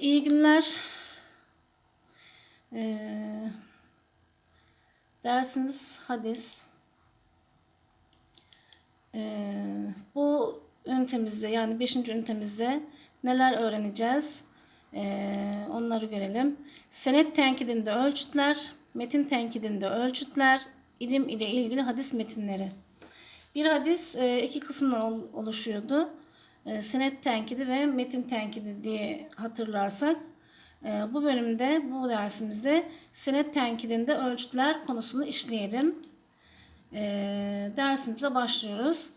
gençler. Ee, dersimiz hadis. Ee, bu ünitemizde yani 5. ünitemizde neler öğreneceğiz? Ee, onları görelim. Senet tenkidinde ölçütler, metin tenkidinde ölçütler, ilim ile ilgili hadis metinleri. Bir hadis e, iki kısımdan ol- oluşuyordu. E, Senet tenkidi ve metin tenkidi diye hatırlarsak. e, Bu bölümde, bu dersimizde senet tenkidinde ölçütler konusunu işleyelim. E, Dersimize başlıyoruz.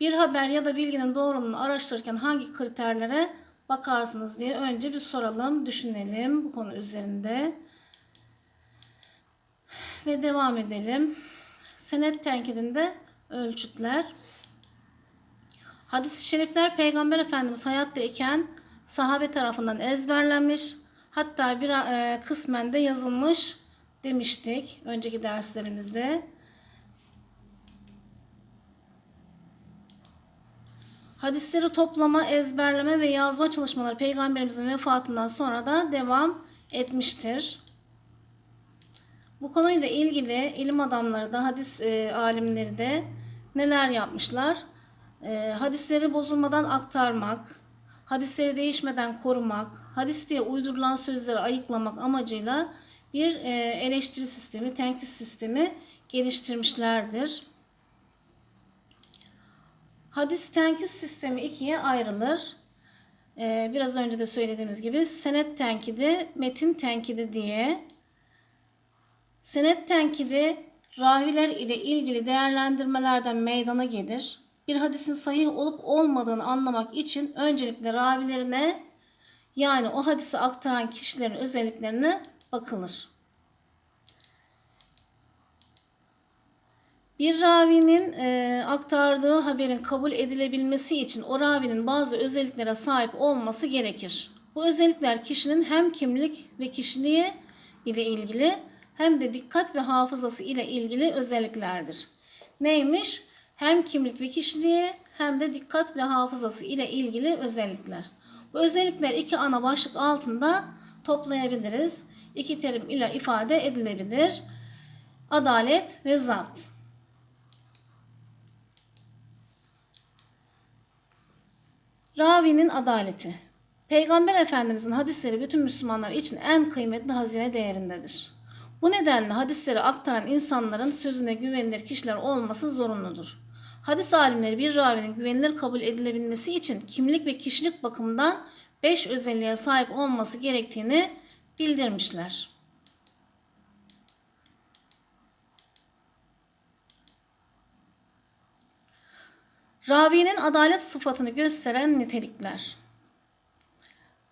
Bir haber ya da bilginin doğruluğunu araştırırken hangi kriterlere bakarsınız diye önce bir soralım, düşünelim bu konu üzerinde. Ve devam edelim. Senet tenkidinde ölçütler. Hadis-i şerifler Peygamber Efendimiz hayattayken sahabe tarafından ezberlenmiş. Hatta bir e, kısmen de yazılmış demiştik önceki derslerimizde. Hadisleri toplama, ezberleme ve yazma çalışmaları Peygamberimizin vefatından sonra da devam etmiştir. Bu konuyla ilgili ilim adamları da hadis e, alimleri de neler yapmışlar? E, hadisleri bozulmadan aktarmak, hadisleri değişmeden korumak, hadis diye uydurulan sözleri ayıklamak amacıyla bir e, eleştiri sistemi, tenkit sistemi geliştirmişlerdir. Hadis tenkit sistemi ikiye ayrılır. E, biraz önce de söylediğimiz gibi senet tenkidi, metin tenkidi diye Senet tenkidi raviler ile ilgili değerlendirmelerden meydana gelir. Bir hadisin sahih olup olmadığını anlamak için öncelikle ravilerine yani o hadisi aktaran kişilerin özelliklerine bakılır. Bir ravinin e, aktardığı haberin kabul edilebilmesi için o ravinin bazı özelliklere sahip olması gerekir. Bu özellikler kişinin hem kimlik ve kişiliği ile ilgili hem de dikkat ve hafızası ile ilgili özelliklerdir. Neymiş? Hem kimlik ve kişiliği hem de dikkat ve hafızası ile ilgili özellikler. Bu özellikler iki ana başlık altında toplayabiliriz. İki terim ile ifade edilebilir. Adalet ve zapt. Ravinin adaleti. Peygamber Efendimizin hadisleri bütün Müslümanlar için en kıymetli hazine değerindedir. Bu nedenle hadisleri aktaran insanların sözüne güvenilir kişiler olması zorunludur. Hadis alimleri bir ravinin güvenilir kabul edilebilmesi için kimlik ve kişilik bakımından 5 özelliğe sahip olması gerektiğini bildirmişler. Ravinin adalet sıfatını gösteren nitelikler.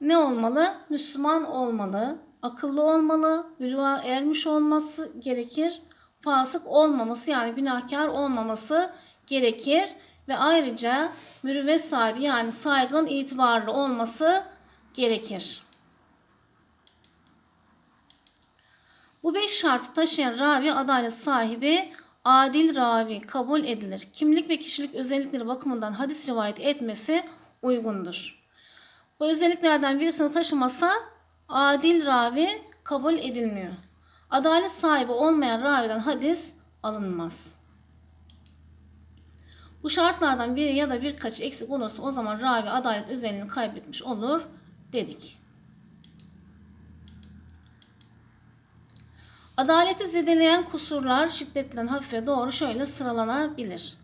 Ne olmalı? Müslüman olmalı, akıllı olmalı, buluğa ermiş olması gerekir, fasık olmaması yani günahkar olmaması gerekir ve ayrıca mürüvvet sahibi yani saygın, itibarlı olması gerekir. Bu beş şartı taşıyan ravi adalet sahibi adil ravi kabul edilir. Kimlik ve kişilik özellikleri bakımından hadis rivayet etmesi uygundur. Bu özelliklerden birisini taşımasa adil ravi kabul edilmiyor. Adalet sahibi olmayan raviden hadis alınmaz. Bu şartlardan biri ya da birkaç eksik olursa o zaman ravi adalet özelliğini kaybetmiş olur dedik. Adaleti zedeleyen kusurlar şiddetten hafife doğru şöyle sıralanabilir.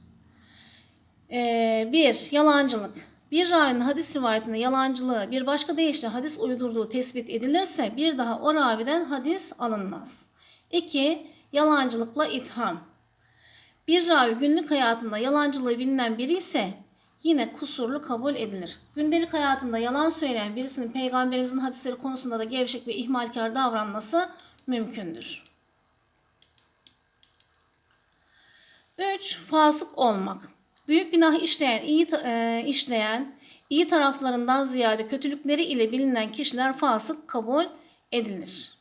1. Bir, yalancılık. Bir ravinin hadis rivayetinde yalancılığı bir başka deyişle hadis uydurduğu tespit edilirse bir daha o raviden hadis alınmaz. 2. Yalancılıkla itham. Bir ravi günlük hayatında yalancılığı bilinen biri ise yine kusurlu kabul edilir. Gündelik hayatında yalan söyleyen birisinin peygamberimizin hadisleri konusunda da gevşek ve ihmalkar davranması mümkündür. 3. Fasık olmak. Büyük günah işleyen, iyi e, işleyen, iyi taraflarından ziyade kötülükleri ile bilinen kişiler fasık kabul edilir.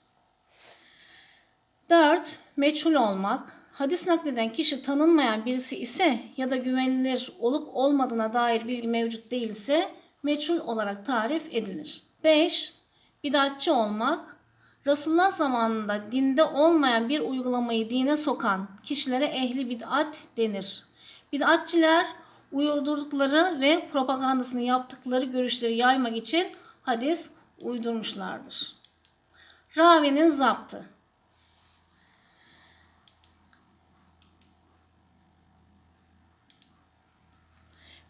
4. Meçhul olmak. Hadis nakleden kişi tanınmayan birisi ise ya da güvenilir olup olmadığına dair bilgi mevcut değilse meçhul olarak tarif edilir. 5. bidatçı olmak, Resulullah zamanında dinde olmayan bir uygulamayı dine sokan kişilere ehli bid'at denir. Bid'atçiler uydurdukları ve propagandasını yaptıkları görüşleri yaymak için hadis uydurmuşlardır. Ravinin zaptı.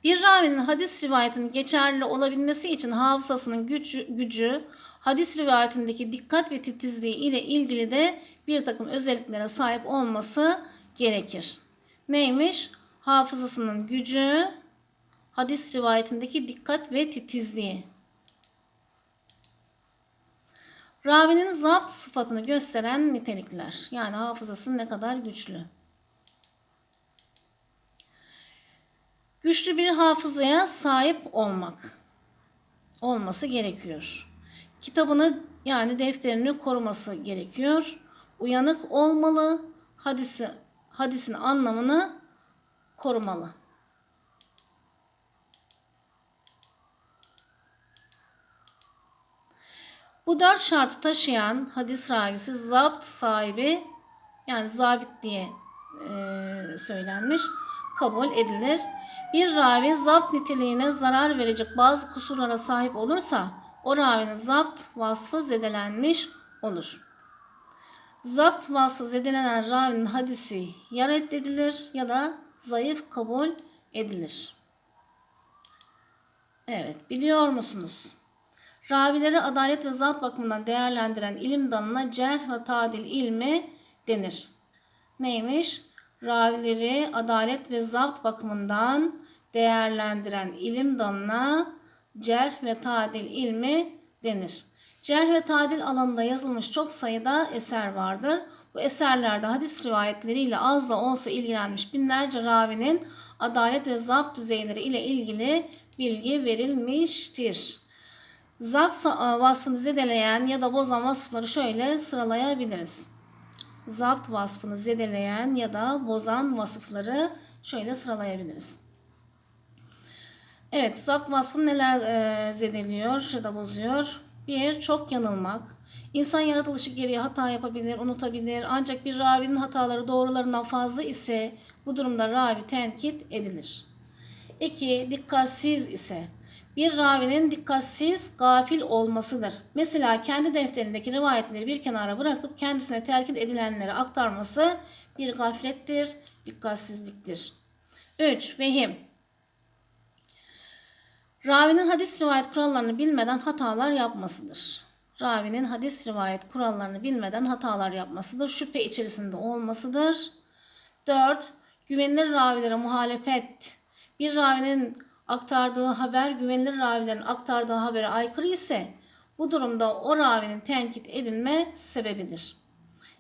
Bir ravinin hadis rivayetinin geçerli olabilmesi için hafızasının gücü, gücü, hadis rivayetindeki dikkat ve titizliği ile ilgili de bir takım özelliklere sahip olması gerekir. Neymiş? Hafızasının gücü, hadis rivayetindeki dikkat ve titizliği. Ravinin zapt sıfatını gösteren nitelikler. Yani hafızası ne kadar güçlü. Güçlü bir hafızaya sahip olmak olması gerekiyor. Kitabını yani defterini koruması gerekiyor. Uyanık olmalı. Hadisi hadisin anlamını korumalı. Bu dört şartı taşıyan hadis ravisi zapt sahibi yani zabit diye e, söylenmiş kabul edilir. Bir ravi zapt niteliğine zarar verecek bazı kusurlara sahip olursa o ravinin zapt vasfı zedelenmiş olur. Zapt vasfı zedelenen ravinin hadisi ya reddedilir ya da zayıf kabul edilir. Evet, biliyor musunuz? Ravileri adalet ve zat bakımından değerlendiren ilim dalına cerh ve tadil ilmi denir. Neymiş? Ravileri adalet ve zapt bakımından değerlendiren ilim dalına cerh ve tadil ilmi denir. Cerh ve tadil alanında yazılmış çok sayıda eser vardır. Bu eserlerde hadis rivayetleriyle az da olsa ilgilenmiş binlerce ravinin adalet ve zapt düzeyleri ile ilgili bilgi verilmiştir. Zapt vasfını zedeleyen ya da bozan vasıfları şöyle sıralayabiliriz. Zapt vasfını zedeleyen ya da bozan vasıfları şöyle sıralayabiliriz. Evet, zapt vasfını neler e, zedeliyor ya da bozuyor? Bir, çok yanılmak. İnsan yaratılışı gereği hata yapabilir, unutabilir. Ancak bir ravinin hataları doğrularından fazla ise bu durumda ravi tenkit edilir. İki, dikkatsiz ise bir ravinin dikkatsiz, gafil olmasıdır. Mesela kendi defterindeki rivayetleri bir kenara bırakıp kendisine telkin edilenlere aktarması bir gaflettir, dikkatsizliktir. 3. Vehim Ravinin hadis rivayet kurallarını bilmeden hatalar yapmasıdır. Ravinin hadis rivayet kurallarını bilmeden hatalar yapmasıdır. Şüphe içerisinde olmasıdır. 4. Güvenilir ravilere muhalefet. Bir ravinin aktardığı haber güvenilir ravilerin aktardığı habere aykırı ise bu durumda o ravinin tenkit edilme sebebidir.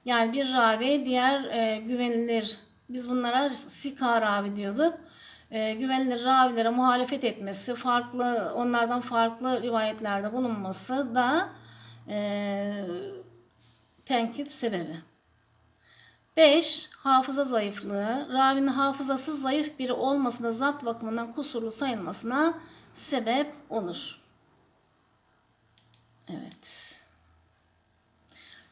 Yani bir ravi diğer e, güvenilir biz bunlara sika ravi diyorduk. E, güvenilir ravilere muhalefet etmesi, farklı onlardan farklı rivayetlerde bulunması da e, tenkit sebebi. 5. Hafıza zayıflığı. Ravinin hafızası zayıf biri olmasına zapt bakımından kusurlu sayılmasına sebep olur. Evet.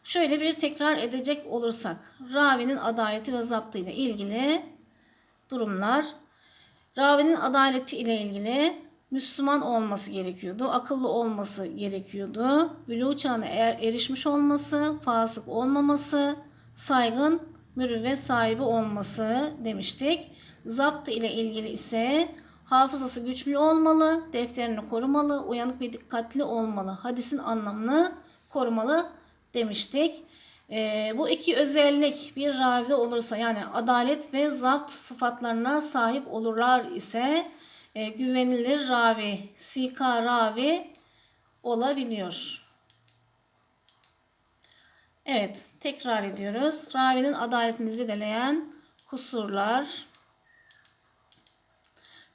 Şöyle bir tekrar edecek olursak. Ravinin adaleti ve zaptı ile ilgili durumlar. Ravinin adaleti ile ilgili Müslüman olması gerekiyordu. Akıllı olması gerekiyordu. Bülü çağına eğer erişmiş olması, fasık olmaması, saygın mürüvvet sahibi olması demiştik. Zapt ile ilgili ise hafızası güçlü olmalı, defterini korumalı, uyanık ve dikkatli olmalı, hadisin anlamını korumalı demiştik. E, bu iki özellik bir ravide olursa yani adalet ve zapt sıfatlarına sahip olurlar ise e, güvenilir ravi, sika ravi olabiliyor. Evet, tekrar ediyoruz. Ravinin adaletini zedeleyen kusurlar.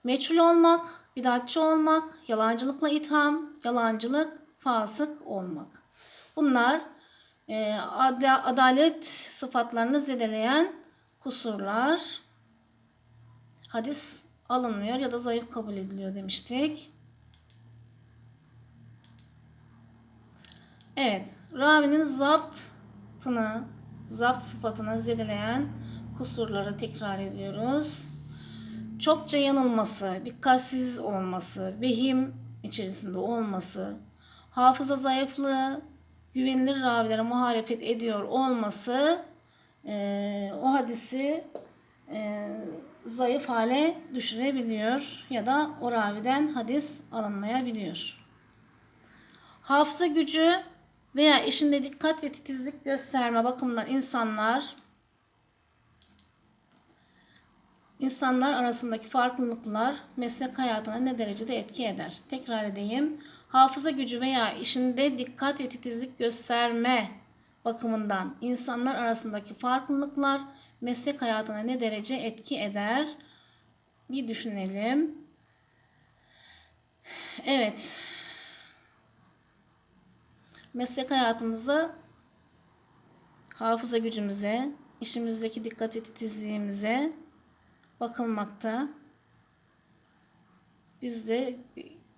Meçhul olmak, bidatçı olmak, yalancılıkla itham, yalancılık, fasık olmak. Bunlar e, adalet sıfatlarını zedeleyen kusurlar. Hadis alınmıyor ya da zayıf kabul ediliyor demiştik. Evet, ravinin zaptını, zapt sıfatını zedeleyen kusurları tekrar ediyoruz. Çokça yanılması, dikkatsiz olması, vehim içerisinde olması, hafıza zayıflığı, güvenilir ravilere muhalefet ediyor olması eee, o hadisi eee, zayıf hale düşürebiliyor ya da o raviden hadis alınmayabiliyor. Hafıza gücü veya işinde dikkat ve titizlik gösterme bakımından insanlar insanlar arasındaki farklılıklar meslek hayatına ne derecede etki eder? Tekrar edeyim. Hafıza gücü veya işinde dikkat ve titizlik gösterme bakımından insanlar arasındaki farklılıklar meslek hayatına ne derece etki eder? Bir düşünelim. Evet. Meslek hayatımızda hafıza gücümüze, işimizdeki dikkat ve titizliğimize bakılmakta. Biz de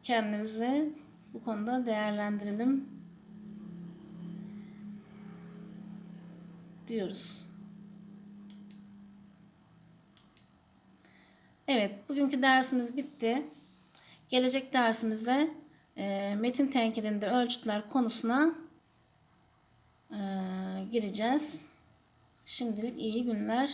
kendimizi bu konuda değerlendirelim diyoruz. Evet, bugünkü dersimiz bitti. Gelecek dersimizde e, metin tenkidinde ölçütler konusuna e, gireceğiz. Şimdilik iyi günler.